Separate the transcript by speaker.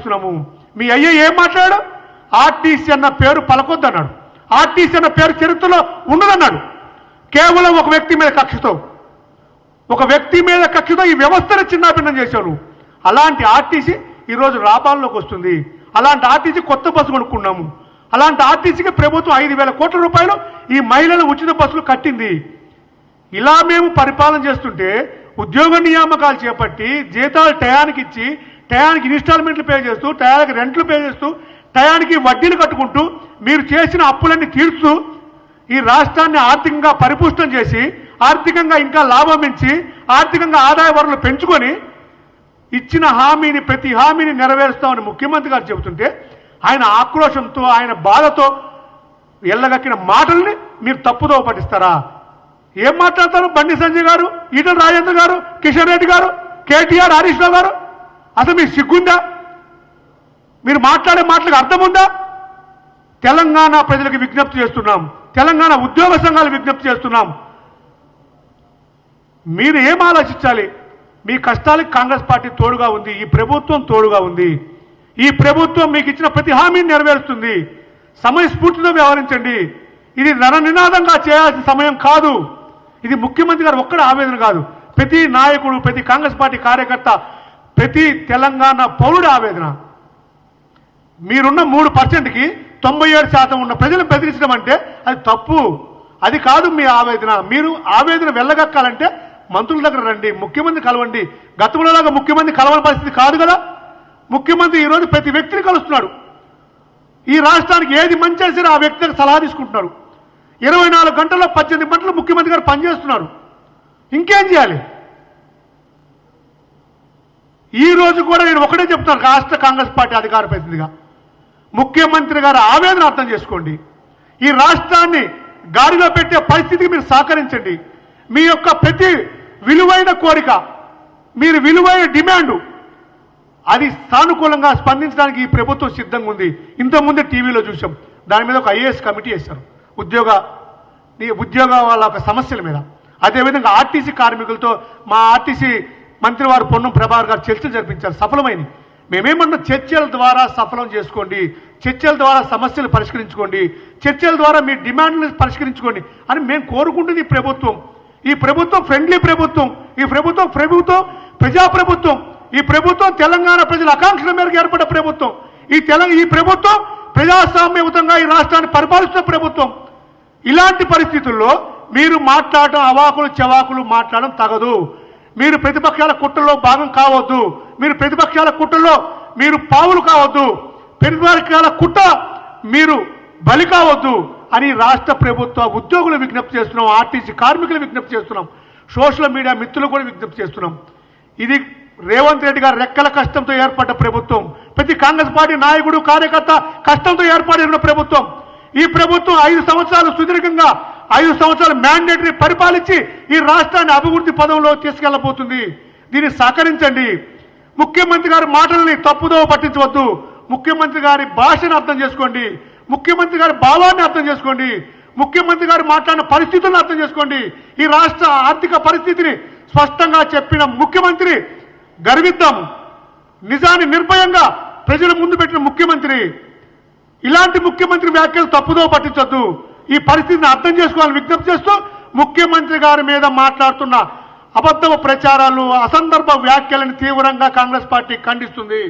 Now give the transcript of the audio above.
Speaker 1: ప్రశ్నిస్తున్నాము మీ అయ్య ఏం మాట్లాడు ఆర్టీసీ అన్న పేరు పలకొద్దు అన్నాడు ఆర్టీసీ అన్న పేరు చరిత్రలో ఉండదన్నాడు. కేవలం ఒక వ్యక్తి మీద కక్షతో. ఒక వ్యక్తి మీద కక్షతో ఈ వ్యవస్థను చిన్నాభిన్నం చేశారు. అలాంటి ఆర్టీసీ ఈరోజు లాభాల్లోకి వస్తుంది. అలాంటి ఆర్టీసీ కొత్త బస్సు కొనుక్కున్నాము. అలాంటి ఆర్టీసీకి ప్రభుత్వం ఐదు వేల కోట్ల రూపాయలు ఈ మహిళల ఉచిత బస్సులు కట్టింది. ఇలా మేము పరిపాలన చేస్తుంటే ఉద్యోగ నియామకాలు చేపట్టి జీతాలు టయానికి ఇచ్చి టయానికి ఇన్స్టాల్మెంట్లు పే చేస్తూ టయానికి రెంట్లు పే చేస్తూ టయానికి వడ్డీలు కట్టుకుంటూ మీరు చేసిన అప్పులన్నీ తీర్చుతూ ఈ రాష్ట్రాన్ని ఆర్థికంగా పరిపుష్టం చేసి ఆర్థికంగా ఇంకా లాభం ఇచ్చి ఆర్థికంగా ఆదాయ వనరులు పెంచుకొని ఇచ్చిన హామీని ప్రతి హామీని నెరవేరుస్తామని ముఖ్యమంత్రి గారు చెబుతుంటే ఆయన ఆక్రోశంతో ఆయన బాధతో ఎల్లగక్కిన మాటల్ని మీరు తప్పుదో పఠిస్తారా ఏం మాట్లాడతారు బండి సంజయ్ గారు ఈటల రాజేంద్ర గారు కిషన్ రెడ్డి గారు కేటీఆర్ హరీష్ రావు గారు? అసలు మీకు సిగ్గుందా? మీరు మాట్లాడే మాటలకు అర్థం ఉందా తెలంగాణ ప్రజలకు విజ్ఞప్తి చేస్తున్నాం. తెలంగాణ ఉద్యోగ సంఘాలు విజ్ఞప్తి చేస్తున్నాం. మీరు ఏం ఆలోచించాలి? మీ కష్టాలకు కాంగ్రెస్ పార్టీ తోడుగా ఉంది ఈ ప్రభుత్వం తోడుగా ఉంది. ఈ ప్రభుత్వం మీకు ఇచ్చిన ప్రతి హామీని నెరవేరుస్తుంది. సమయస్ఫూర్తితో వ్యవహరించండి. ఇది నరనినాదంగా చేయాల్సిన సమయం కాదు. ఇది ముఖ్యమంత్రి గారు ఒక్కడ ఆవేదన కాదు. ప్రతి నాయకుడు ప్రతి కాంగ్రెస్ పార్టీ కార్యకర్త ప్రతి తెలంగాణ పౌరుడి ఆవేదన. మీరున్న మూడు పర్సెంట్కి తొంభై ఏడు శాతం ఉన్న ప్రజలు బెదిరించడం అంటే అది తప్పు. అది కాదు మీ ఆవేదన. మీరు ఆవేదన వెళ్ళగక్కాలంటే మంత్రుల దగ్గర రండి ముఖ్యమంత్రి కలవండి. గతంలోలాగా ముఖ్యమంత్రి కలవని పరిస్థితి కాదు కదా. ముఖ్యమంత్రి ఈరోజు ప్రతి వ్యక్తిని కలుస్తున్నాడు. ఈ రాష్ట్రానికి ఏది మంచి చేసినా ఆ వ్యక్తికి సలహా తీసుకుంటున్నారు ఇరవై నాలుగు గంటల్లో పద్దెనిమిది గంటలు ముఖ్యమంత్రి గారు పనిచేస్తున్నారు. ఇంకేం చేయాలి? ఈ రోజు కూడా నేను ఒకటే చెప్తాను రాష్ట్ర కాంగ్రెస్ పార్టీ అధికార ప్రతినిధిగా. ముఖ్యమంత్రి గారు ఆవేదన అర్థం చేసుకోండి. ఈ రాష్ట్రాన్ని గాడిలో పెట్టే పరిస్థితికి మీరు సహకరించండి. మీ యొక్క ప్రతి విలువైన కోరిక మీరు విలువైన డిమాండు అది సానుకూలంగా స్పందించడానికి ఈ ప్రభుత్వం సిద్ధంగా ఉంది. ఇంతకుముందే టీవీలో చూసాం. దాని మీద ఒక ఐఏఎస్ కమిటీ వేశారు. ఉద్యోగ ఉద్యోగ వాళ్ళ ఒక సమస్యల మీద. అదేవిధంగా ఆర్టీసీ కార్మికులతో మా ఆర్టీసీ మంత్రి వారు పొన్నం ప్రభాకర్ గారు చర్చలు జరిపించారు. సఫలమైంది. మేమేమన్నా చర్చల ద్వారా సఫలం చేసుకోండి చర్చల ద్వారా సమస్యలు పరిష్కరించుకోండి చర్చల ద్వారా మీ డిమాండ్లు పరిష్కరించుకోండి అని మేము కోరుకుంటుంది ఈ ప్రభుత్వం. ఈ ప్రభుత్వం ఫ్రెండ్లీ ప్రభుత్వం ఈ ప్రభుత్వం ప్రభుత్వం ప్రజాప్రభుత్వం ఈ ప్రభుత్వం తెలంగాణ ప్రజల ఆకాంక్షల మేరకు ఏర్పడ్డ ప్రభుత్వం. ఈ తెలంగాణ ఈ ప్రభుత్వం ప్రజాస్వామ్యయుతంగా ఈ రాష్ట్రాన్ని పరిపాలిస్తున్న ప్రభుత్వం. ఇలాంటి పరిస్థితుల్లో మీరు మాట్లాడటం అవాకులు చెవాకులు మాట్లాడడం తగదు. మీరు ప్రతిపక్షాల కుట్రలో భాగం కావద్దు. మీరు ప్రతిపక్షాల కుట్రలో మీరు పావులు కావద్దు. ప్రతిపక్షాల కుట్ర మీరు బలి కావద్దు అని రాష్ట్ర ప్రభుత్వ ఉద్యోగులు విజ్ఞప్తి చేస్తున్నాం ఆర్టీసీ కార్మికులు విజ్ఞప్తి చేస్తున్నాం సోషల్ మీడియా మిత్రులు కూడా విజ్ఞప్తి చేస్తున్నాం. ఇది రేవంత్ రెడ్డి గారు రెక్కల కష్టంతో ఏర్పడ్డ ప్రభుత్వం. ప్రతి కాంగ్రెస్ పార్టీ నాయకుడు కార్యకర్త కష్టంతో ఏర్పడిన ప్రభుత్వం. ఈ ప్రభుత్వం ఐదు సంవత్సరాలు సుదీర్ఘంగా ఐదు సంవత్సరాలు మ్యాండేటరీ పరిపాలించి ఈ రాష్ట్రాన్ని అభివృద్ధి పదంలో తీసుకెళ్ళబోతుంది దీన్ని సహకరించండి. ముఖ్యమంత్రి గారి మాటల్ని తప్పుదోవ పట్టించవద్దు. ముఖ్యమంత్రి గారి భాషను అర్థం చేసుకోండి. ముఖ్యమంత్రి గారి భావాన్ని అర్థం చేసుకోండి. ముఖ్యమంత్రి గారు మాట్లాడిన పరిస్థితులను అర్థం చేసుకోండి. ఈ రాష్ట్ర ఆర్థిక పరిస్థితిని స్పష్టంగా చెప్పిన ముఖ్యమంత్రి గర్విద్దాం నిజాన్ని నిర్భయంగా ప్రజల ముందు పెట్టిన ముఖ్యమంత్రి. ఇలాంటి ముఖ్యమంత్రి వ్యాఖ్యలు తప్పుదో పట్టించొద్దు. ఈ పరిస్థితిని అర్థం చేసుకోవాలని విజ్ఞప్తి చేస్తూ ముఖ్యమంత్రి గారి మీద మాట్లాడుతున్న అబద్ధ ప్రచారాలు అసందర్భ వ్యాఖ్యలను తీవ్రంగా కాంగ్రెస్ పార్టీ ఖండిస్తుంది.